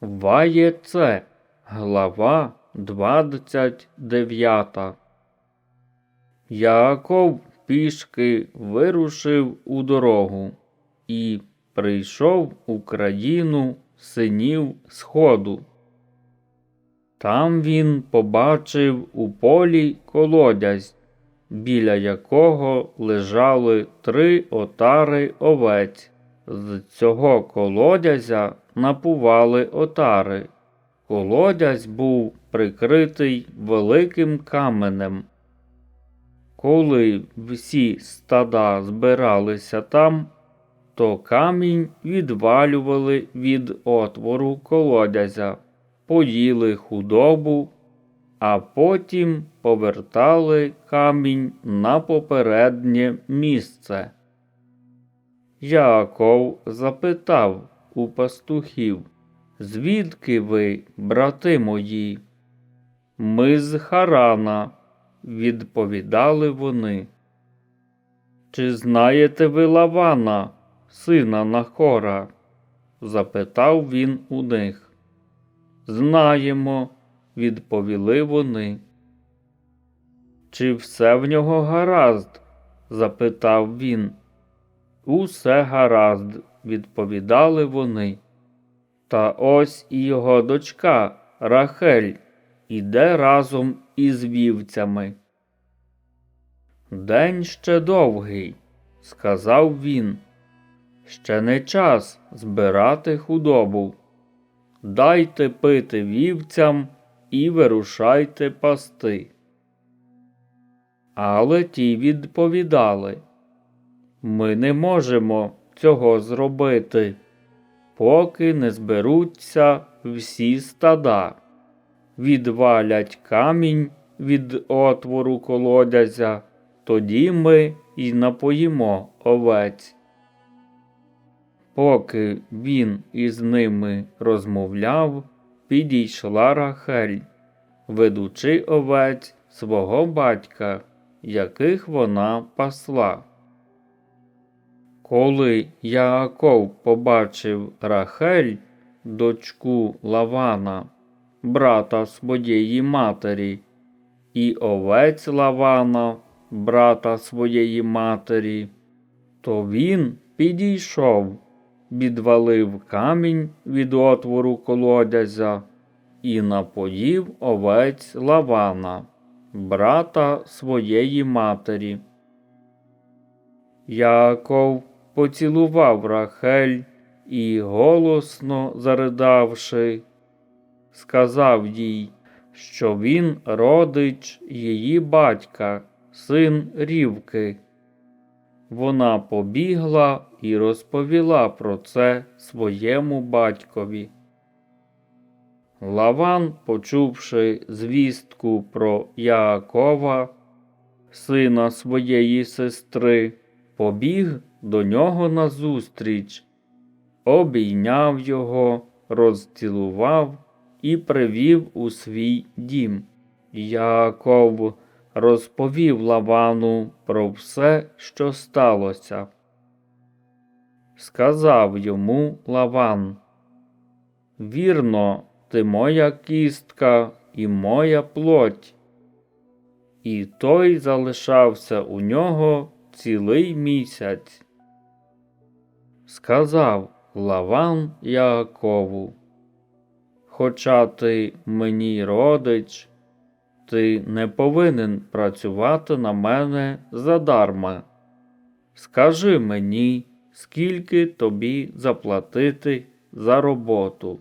Ваєце, глава 29. Яаков пішки вирушив у дорогу і прийшов у країну синів Сходу. Там він побачив у полі колодязь, біля якого лежали три отари овець. З цього колодязя напували отари. Колодязь був прикритий великим каменем. Коли всі стада збиралися там, то камінь відвалювали від отвору колодязя, поїли худобу, а потім повертали камінь на попереднє місце. Яков запитав у пастухів, звідки ви, брати мої? Ми з Харана, відповідали вони. Чи знаєте ви Лавана, сина Нахора? запитав він у них. Знаємо, відповіли вони. Чи все в нього гаразд? запитав він. Усе гаразд, відповідали вони. Та ось і його дочка Рахель іде разом із вівцями. День ще довгий, сказав він. Ще не час збирати худобу. Дайте пити вівцям і вирушайте пасти. Але ті відповідали Ми не можемо цього зробити, поки не зберуться всі стада, відвалять камінь від отвору колодязя, тоді ми й напоїмо овець. Поки він із ними розмовляв, підійшла Рахель, ведучи овець свого батька, яких вона пасла. Коли Яаков побачив Рахель, дочку Лавана, брата своєї матері, і овець Лавана, брата своєї матері, то він підійшов, відвалив камінь від отвору колодязя і напоїв овець Лавана, брата своєї матері. Яков поцілував Рахель і, голосно заридавши, сказав їй, що він родич її батька, син Рівки. Вона побігла і розповіла про це своєму батькові. Лаван, почувши звістку про Яакова, сина своєї сестри, побіг до нього назустріч, обійняв його, розцілував і привів у свій дім. Яаков розповів Лавану про все, що сталося. Сказав йому Лаван, Вірно, ти моя кістка і моя плоть. І той залишався у нього цілий місяць. Сказав Лаван Яакову, Хоча ти мені родич, ти не повинен працювати на мене задарма. Скажи мені, скільки тобі заплатити за роботу.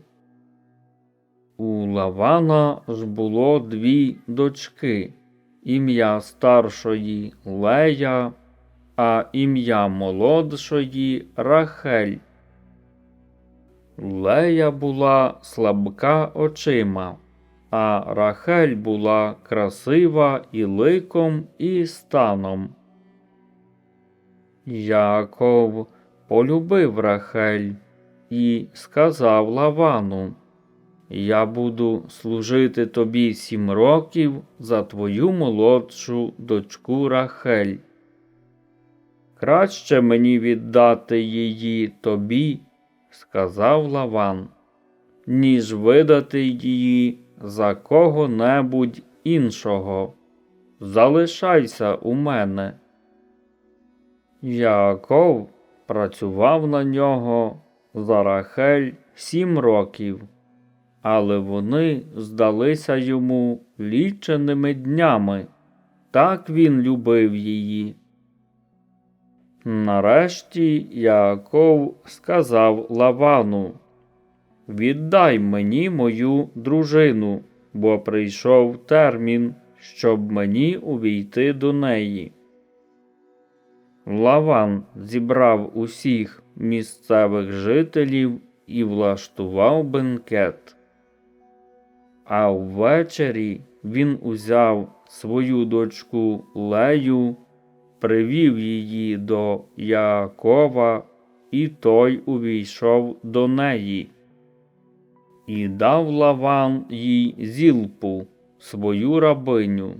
У Лавана ж було дві дочки, ім'я старшої Лея, а ім'я молодшої Рахель. Лея була слабка очима, а Рахель була красива і ликом, і станом. Яков полюбив Рахель і сказав Лавану Я буду служити тобі сім років за твою молодшу дочку Рахель. Краще мені віддати її тобі, сказав Лаван. ніж видати її за кого-небудь іншого. Залишайся у мене. Яаков працював на нього за Рахель сім років, але вони здалися йому ліченими днями. Так він любив її. Нарешті Яаков сказав Лавану Віддай мені мою дружину, бо прийшов термін, щоб мені увійти до неї. Лаван зібрав усіх місцевих жителів і влаштував бенкет. А ввечері він узяв свою дочку Лею, привів її до Яакова, і той увійшов до неї. І дав Лаван їй зілпу, свою рабиню.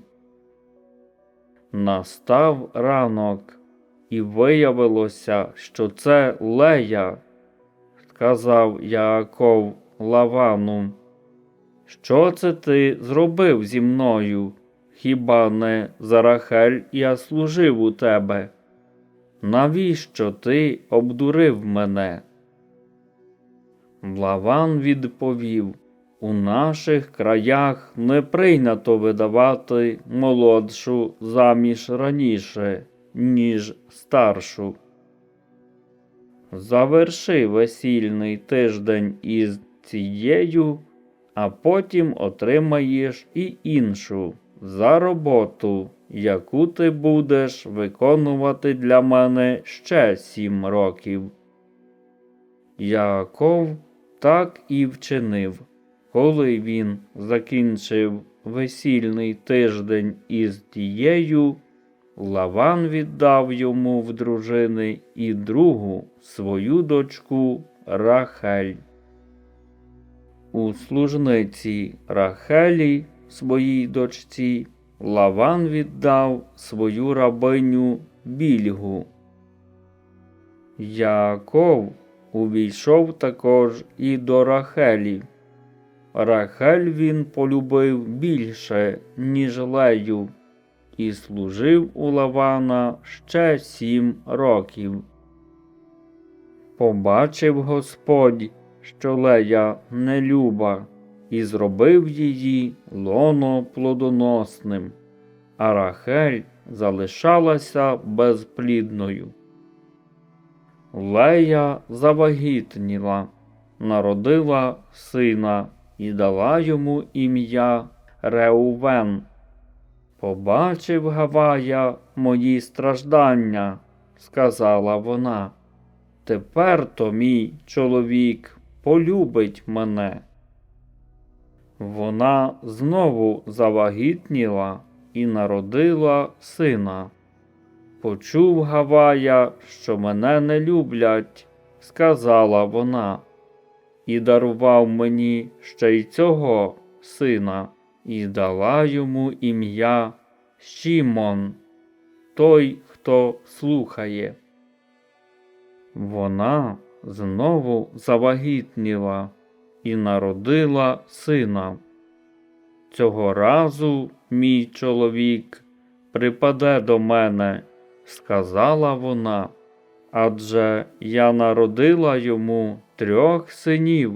Настав ранок, і виявилося, що це Лея, сказав Яаков Лавану. Що це ти зробив зі мною? Хіба не за Рахель я служив у тебе? Навіщо ти обдурив мене? Лаван відповів У наших краях не прийнято видавати молодшу заміж раніше, ніж старшу. Заверши весільний тиждень із цією, а потім отримаєш і іншу за роботу, яку ти будеш виконувати для мене ще сім років. Яков так і вчинив, коли він закінчив весільний тиждень із тією, Лаван віддав йому в дружини і другу свою дочку Рахель. У служниці Рахелі, своїй дочці, Лаван віддав свою рабиню більгу. Яков увійшов також і до Рахелі. Рахель він полюбив більше, ніж Лею, і служив у Лавана ще сім років. Побачив Господь, що Лея не люба, і зробив її лоно плодоносним, а Рахель залишалася безплідною. Лея завагітніла, народила сина і дала йому ім'я Реувен. Побачив Гавая мої страждання, сказала вона. Тепер то мій чоловік полюбить мене. Вона знову завагітніла і народила сина. Почув Гавая, що мене не люблять, сказала вона, і дарував мені ще й цього сина, і дала йому ім'я Шімон, той, хто слухає. Вона знову завагітніла і народила сина. Цього разу мій чоловік припаде до мене сказала вона, адже я народила йому трьох синів.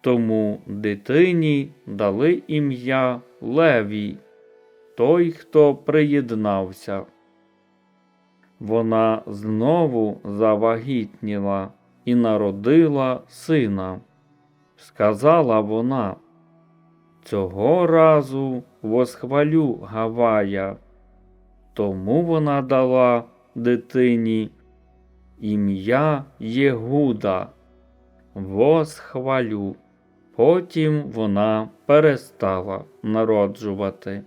Тому дитині дали ім'я Левій, той, хто приєднався. Вона знову завагітніла і народила сина. Сказала вона, цього разу восхвалю Гавая. Тому вона дала дитині ім'я Єгуда, восхвалю. Потім вона перестала народжувати.